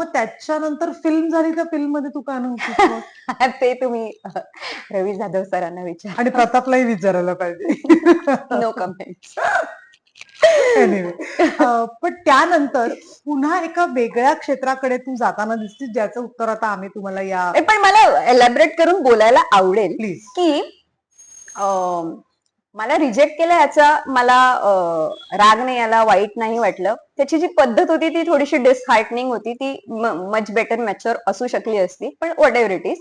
मग त्याच्यानंतर फिल्म झाली तर फिल्ममध्ये तू का नव्हतीस मग? ते तुम्ही रवी जाधव सरांना विचार. आणि प्रतापलाही विचारायला पाहिजे. नो कमेंट पण त्यानंतर पुन्हा एका वेगळ्या क्षेत्राकडे तू जाताना दिसतीस ज्याचं उत्तर आता आम्ही तुम्हाला या पण मला एलॅबरेट करून बोलायला आवडेल प्लीज की मला रिजेक्ट केलं याचा मला राग नाही याला वाईट नाही वाटलं. त्याची जी पद्धत होती ती थोडीशी डिसहार्टनिंग होती. ती मच बेटर मॅच्युअर असू शकली असती पण वॉट एव्हर इट इज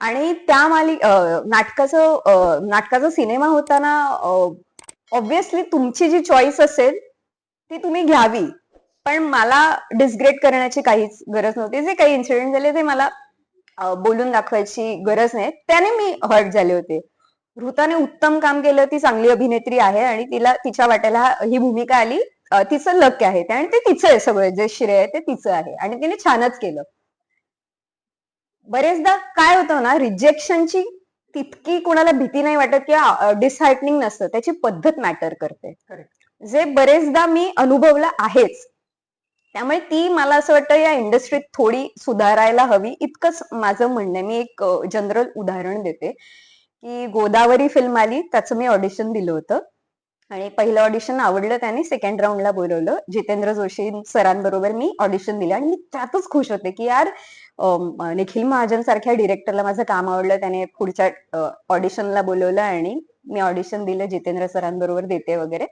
आणि त्या माली नाटकाचं नाटकाचा सिनेमा होताना ऑब्विसली तुमची जी चॉईस असेल ती तुम्ही घ्यावी. पण मला डिसग्रेट करण्याची काहीच गरज नव्हती. जे काही इन्सिडेंट झाले ते मला बोलून दाखवायची गरज नाही. त्याने मी हर्ट झाले होते. ऋताने उत्तम काम केलं ती चांगली अभिनेत्री आहे आणि तिला तिच्या वाट्याला हा- भूमिका आली. तिचं लक आहे ते आणि ते तिचं आहे सगळं जे श्रेय आहे ते तिचं आहे आणि तिने छानच केलं. बरेचदा काय होतं ना रिजेक्शनची तितकी कोणाला भीती नाही वाटत किंवा डिसहार्टनिंग नसतं. त्याची पद्धत मॅटर करते. जे बरेचदा मी अनुभवलं आहेच. त्यामुळे ती मला असं वाटतं या इंडस्ट्रीत थोडी सुधारायला हवी. इतकंच माझं म्हणणं आहे. मी एक जनरल उदाहरण देते. की गोदावरी फिल्म आली त्याचं मी ऑडिशन दिलं होतं. आणि पहिलं ऑडिशन आवडलं त्याने सेकंड राऊंडला बोलवलं. जितेंद्र जोशी सरांबरोबर मी ऑडिशन दिलं. आणि मी त्यातच खुश होते की यार निखिल महाजन सारख्या डिरेक्टरला माझं काम आवडलं. त्याने पुढच्या ऑडिशनला बोलवलं आणि मी ऑडिशन दिलं. जितेंद्र सरांबरोबर देते वगैरे.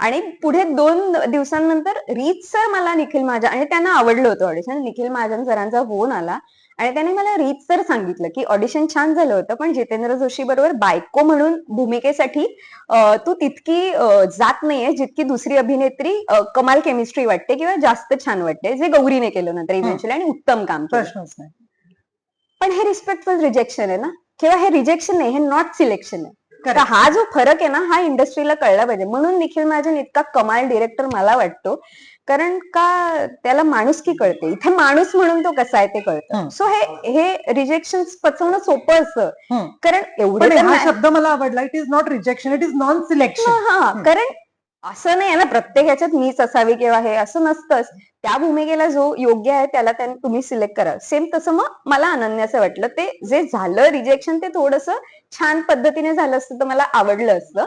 आणि पुढे दोन दिवसांनंतर रीत सर मला निखिल महाजन आणि त्यांना आवडलं होतं ऑडिशन निखिल महाजन सरांचा फोन आला. आणि त्याने मला रीत सर सांगितलं की ऑडिशन छान झालं होतं पण जितेंद्र जोशी बरोबर बायको म्हणून भूमिकेसाठी तू तितकी जात नाहीये जितकी दुसरी अभिनेत्री कमाल केमिस्ट्री वाटते किंवा जास्त छान वाटते जे गौरीने केलं नंतर इव्हेंच्युअली आणि उत्तम काम केलं. प्रश्नच नाही. पण हे रिस्पेक्टफुल रिजेक्शन आहे ना? किंवा हे रिजेक्शन नाही हे नॉट सिलेक्शन आहे. तर. हा जो फरक आहे ना हा इंडस्ट्रीला कळला पाहिजे. म्हणून निखिल महाजन इतका कमाल डिरेक्टर मला वाटतो. कारण का त्याला माणुसकी कळते? इथे माणूस म्हणून तो कसा आहे ते कळतं. सो हे हे रिजेक्शन पचवणं सोपं असतं. कारण एवढं हा शब्द मला आवडला. It is not rejection it is non selection हं. कारण असं नाही आहे ना प्रत्येक ह्याच्यात मीच असावी किंवा हे असं नसतंच. त्या भूमिकेला जो योग्य आहे त्याला तुम्ही सिलेक्ट करा. सेम तसं मग मला अनन्याचं वाटलं. ते जे झालं रिजेक्शन ते थोडस छान पद्धतीने झालं असतं तर मला आवडलं असतं.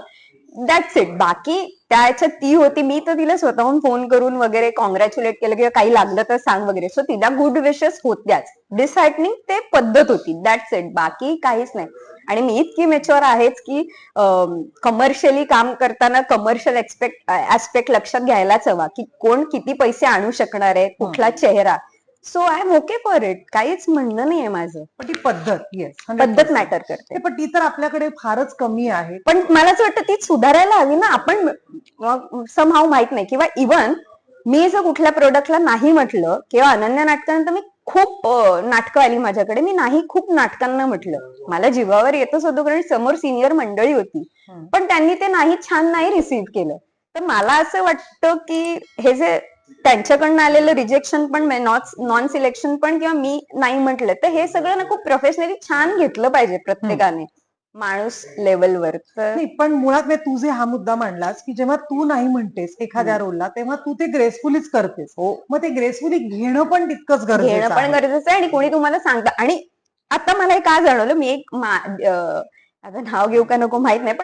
दॅट्स इट बाकी त्या ह्याच्यात ती होती. मी तर तिला स्वतःहून फोन करून वगैरे कॉंग्रॅच्युलेट केलं किंवा काही लागलं तर सांग वगैरे. सो तिला गुड विशेस होत्याच. डिसहार्टनिंग ते पद्धत होती. दॅट्स इट बाकी काहीच नाही. आणि मी इतकी मेच्युअर आहेच की कमर्शियली काम करताना कमर्शियल एक्सपेक्ट ऍस्पेक्ट लक्षात घ्यायलाच हवा की कोण किती पैसे आणू शकणार आहे कुठला चेहरा. So I am okay for it काहीच म्हणणं नाहीये माझं. पण ती पद्धत येस पद्धत मॅटर करते. पण ती तर आपल्याकडे फारच कमी आहे. पण मला असं वाटतं ती सुधारायला हवी ना. आपण समहाव माहीत नाही. किंवा इवन मी जर कुठल्या प्रोडक्टला नाही म्हटलं किंवा अनन्य नाटकानंतर मी खूप नाटकं आली माझ्याकडे मी नाही खूप नाटकांना म्हटलं. मला जीवावर येतच होतं कारण समोर सिनियर मंडळी होती. पण त्यांनी ते नाही छान नाही रिसीव्ह केलं. तर मला असं वाटतं की हे जे त्यांच्याकडनं आलेलं रिजेक्शन पण नॉन सिलेक्शन पण किंवा मी नाही म्हटलं तर हे सगळं ना खूप प्रोफेशनली छान घेतलं पाहिजे प्रत्येकाने. माणूस लेवलवर तर नाही पण मुळात नाही तू जे हा मुद्दा मांडलास की जेव्हा तू नाही म्हणतेस एखाद्या रोलला तेव्हा तू ते ग्रेसफुलीच करतेस. हो. मग ते ग्रेसफुली घेणं पण तितकंच घेणं गरजेचं पण आहे. गरजेचं आहे आणि कोणी तुम्हाला सांगतं. आणि आता मला हे का जाणवलं मी एक मा- अं, आता नाव घेऊ का नको माहीत नाही पण